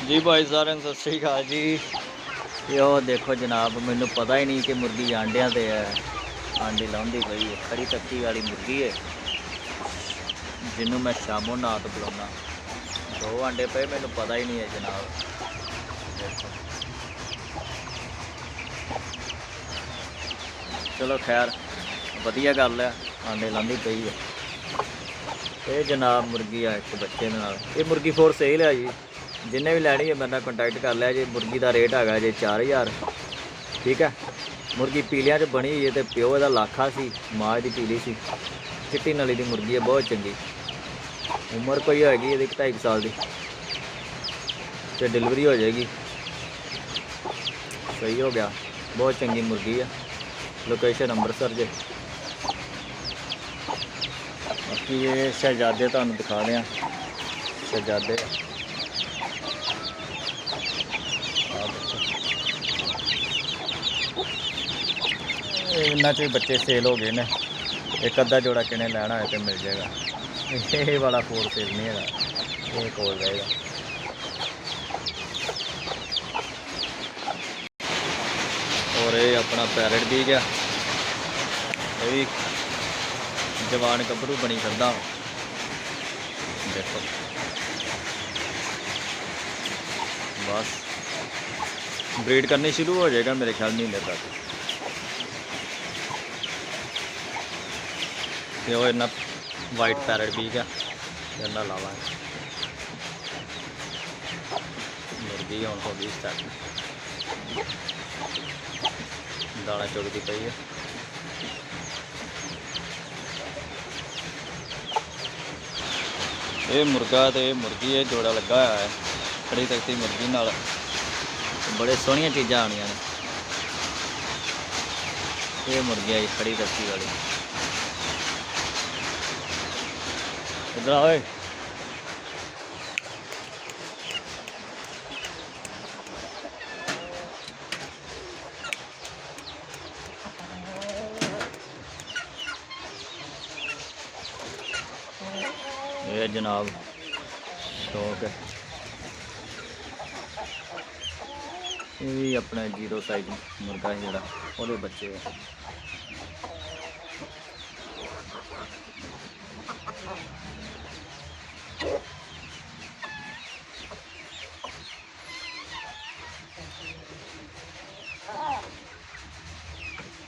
ਜੀ ਭਾਈ ਸਾਰਿਆਂ ਨੂੰ ਸਤਿ ਸ੍ਰੀ ਅਕਾਲ ਜੀ। ਇਹ ਉਹ ਦੇਖੋ ਜਨਾਬ, ਮੈਨੂੰ ਪਤਾ ਹੀ ਨਹੀਂ ਕਿ ਮੁਰਗੀ ਆਂਡਿਆਂ ਤੇ ਹੈ। ਆਂਡੇ ਲਾਉਂਦੀ ਪਈ ਹੈ, ਖੜੀ ਤੱਕੀ ਵਾਲੀ ਮੁਰਗੀ ਹੈ। ਜਿਹਨੂੰ ਮੈਂ ਸ਼ਾਮੋਂ ਨਾਤ ਬੁਲਾਉਣਾ। ਦੋ ਆਂਡੇ ਪਏ, ਮੈਨੂੰ ਪਤਾ ਹੀ ਨਹੀਂ ਹੈ ਜਨਾਬ। ਚਲੋ ਖੈਰ, ਵਧੀਆ ਗੱਲ ਹੈ, ਆਂਡੇ ਲਾਉਂਦੀ ਪਈ ਹੈ। ਇਹ ਜਨਾਬ ਮੁਰਗੀ ਆ, ਇੱਕ ਬੱਚੇ ਦੇ ਨਾਲ। ਇਹ ਮੁਰਗੀ ਫੋਰ ਸੇਲ ਹੈ ਜੀ। ਜਿੰਨੇ ਵੀ ਲੈਣੀ ਹੈ ਮੇਰੇ ਨਾਲ ਕੰਟੈਕਟ ਕਰ ਲਿਆ ਜੇ। ਮੁਰਗੀ ਦਾ ਰੇਟ ਹੈਗਾ ਜੀ 4000 ਠੀਕ ਹੈ ਮੁਰਗੀ ਪੀਲਿਆਂ 'ਚ ਬਣੀ ਹੋਈ ਹੈ ਤੇ ਪਿਓ ਇਹਦਾ ਲਾਖਾ ਸੀ, ਮਾਂ ਦੀ ਪੀਲੀ ਸੀ। ਚਿੱਟੀ ਨਲੀ ਦੀ ਮੁਰਗੀ ਹੈ ਬਹੁਤ ਚੰਗੀ। ਉਮਰ ਕੋਈ ਹੋਏਗੀ ਇਹਦੀ 2.5 ਸਾਲ ਦੀ। ਤੇ ਡਿਲੀਵਰੀ ਹੋ ਜਾਏਗੀ। ਸਹੀ ਹੋ ਗਿਆ। ਬਹੁਤ ਚੰਗੀ ਮੁਰਗੀ ਆ। ਲੋਕੇਸ਼ਨ ਅੰਮ੍ਰਿਤਸਰ ਜੇ। ਬਾਕੀ ਇਹ ਸ਼ਹਿਜ਼ਾਦੇ ਤੁਹਾਨੂੰ ਦਿਖਾ ਦਿਆਂ ਸ਼ਹਿਜ਼ਾਦੇ। ਇਹਨਾਂ ਚ ਵੀ ਬੱਚੇ ਸੇਲ ਹੋ ਗਏ ਨੇ। ਇੱਕ ਅੱਧਾ ਜੋੜਾ ਕਿਨੇ ਲੈਣਾ ਹੋਏ ਤੇ ਮਿਲ ਜਾਏਗਾ। ਇਹ ਵਾਲਾ ਫੋਰ ਸੇਲ ਨਹੀਂ ਹੈਗਾ। ਇਹ ਕੋਲ ਰਹੇਗਾ। ਔਰ ਇਹ ਆਪਣਾ ਪੈਰਟ ਬੀਜ ਆ। ਇਹ ਵੀ ਜਵਾਨ ਗੱਭਰੂ ਬਣੀ ਫਿਰਦਾ ਦੇਖੋ। ਬਸ। ਬਰੀਡ ਕਰਨੀ ਸ਼ੁਰੂ ਹੋ ਜਾਏਗਾ ਮੇਰੇ ਖਿਆਲ ਮਹੀਨੇ ਤੱਕ। ਤੇ ਉਹ ਇਹਨਾਂ ਵਾਈਟ ਪੈਰਟ ਵੀ ਹੈ ਇਹਨਾਂ ਲਾਵਾਂਗੇ। ਮੁਰਗੀ ਹੁਣ ਹੋ ਗਈ ਸਟਾਰਟ ਦਾਣਾ ਚੁਗਦੀ ਪਈ ਹੈ ਇਹ ਮੁਰਗਾ ਤੇ ਇਹ ਮੁਰਗੀ ਇਹ ਜੋੜਾ ਲੱਗਾ ਹੋਇਆ ਹੈ, ਖੜੀ ਤਖਤੀ ਮੁਰਗੀ ਨਾਲ। ਬੜੇ ਸੋਹਣੀਆਂ ਚੀਜ਼ਾਂ ਆਉਣੀਆਂ ਨੇ। ਇਹ ਮੁਰਗੀ ਆਈ ਖੜੀ ਤਖਤੀ ਵਾਲੀ। ਇਧਰ ਆਵੇ ਓਏ ਜਨਾਬ। ਸ਼ੌਕ ਹੈ। ਇਹ ਵੀ ਆਪਣਾ ਜ਼ੀਰੋ ਸਾਈਜ਼ ਮੁਰਗਾ ਹੈ ਜਿਹੜਾ, ਉਹਦੇ ਬੱਚੇ ਆ।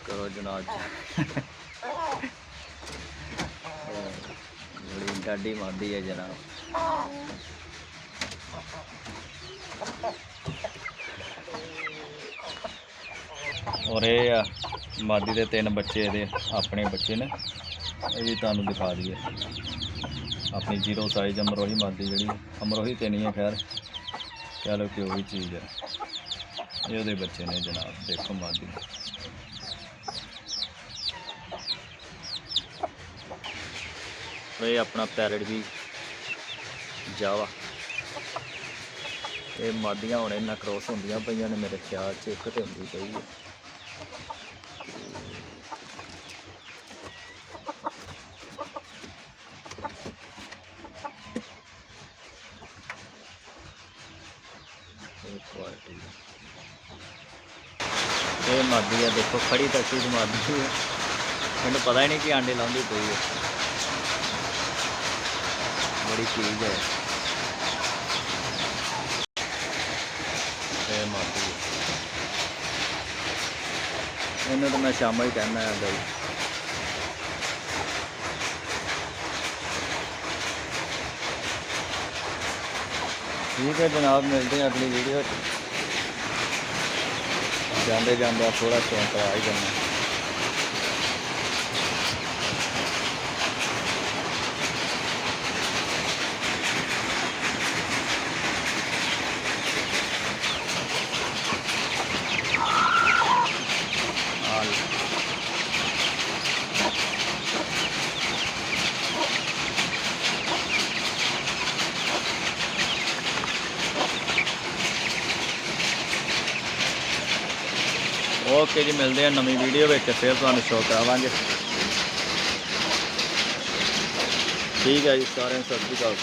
ਕਰੋ ਜਨਾਬ ਸਾਡੀ ਮਾਦੀ ਹੈ ਜਨਾਬ। ਔਰ ਇਹ ਆ, ਮਾਦੀ ਦੇ ਤਿੰਨ ਬੱਚੇ ਇਹਦੇ, ਆਪਣੇ ਬੱਚੇ ਨੇ। ਇਹ ਵੀ ਤੁਹਾਨੂੰ ਦਿਖਾ ਦਈਏ। ਆਪਣੀ ਜ਼ੀਰੋ ਸਾਈਜ਼ ਅਮਰੋਹੀ ਮਾਦੀ ਜਿਹੜੀ, ਅਮਰੋਹੀ ਤੇ ਨਹੀਂ ਹੈ, ਖੈਰ। ਕਹਿ ਲਓ ਕਿ ਉਹ ਵੀ ਚੀਜ਼ ਹੈ। ਇਹ ਉਹਦੇ ਬੱਚੇ ਨੇ ਜਨਾਬ, ਦੇਖੋ ਮਾਦੀ ਇਹ ਆਪਣਾ ਪੈਰਟ ਵੀ ਜਾਵਾ। ਇਹ ਮਾਦੀਆਂ ਹੁਣ ਇਹਨਾਂ ਕ੍ਰੋਸ ਹੁੰਦੀਆਂ ਪਈਆਂ ਨੇ ਮੇਰੇ ਖਿਆਲ 'ਚ, ਇੱਕ ਤੇ ਹੁੰਦੀ ਪਈ ਹੈ ਇਹ ਮਾਦੀ ਆ, ਦੇਖੋ, ਖੜੀ ਤੱਕੀ ਦੀ ਮਾਦੀ ਹੈ ਮੈਨੂੰ ਪਤਾ ਹੀ ਨਹੀਂ ਕਿ ਆਂਡੇ ਲਾਉਂਦੀ ਪਈ ਹੈ ਬੜੀ ਚੀਜ਼ ਹੈ। ਇਹ ਮਾਦੀ ਹੈ। ਇਹਨੂੰ ਤਾਂ ਮੈਂ ਸ਼ਾਮਾਂ ਹੀ ਕਹਿਣਾ ਹੈ ਬਈ। ਠੀਕ ਹੈ ਜਨਾਬ ਮਿਲਦੇ ਹਾਂ ਅਗਲੀ ਵੀਡੀਓ 'ਚ। ਜਾਂਦੇ ਜਾਂਦੇ ਥੋੜਾ ਚੌਂਕ ਆ ਹੀ ਜਾਣਾ ਆ ਲਓ। ਓਕੇ ਜੀ, ਮਿਲਦੇ ਆ ਨਵੀਂ ਵੀਡੀਓ ਵਿੱਚ, ਫਿਰ ਤੁਹਾਨੂੰ ਸ਼ੋਅ ਕਰਾਵਾਂਗੇ। ਠੀਕ ਹੈ ਜੀ, ਸਾਰਿਆਂ ਨੂੰ ਸਤਿ ਸ਼੍ਰੀ ਅਕਾਲ।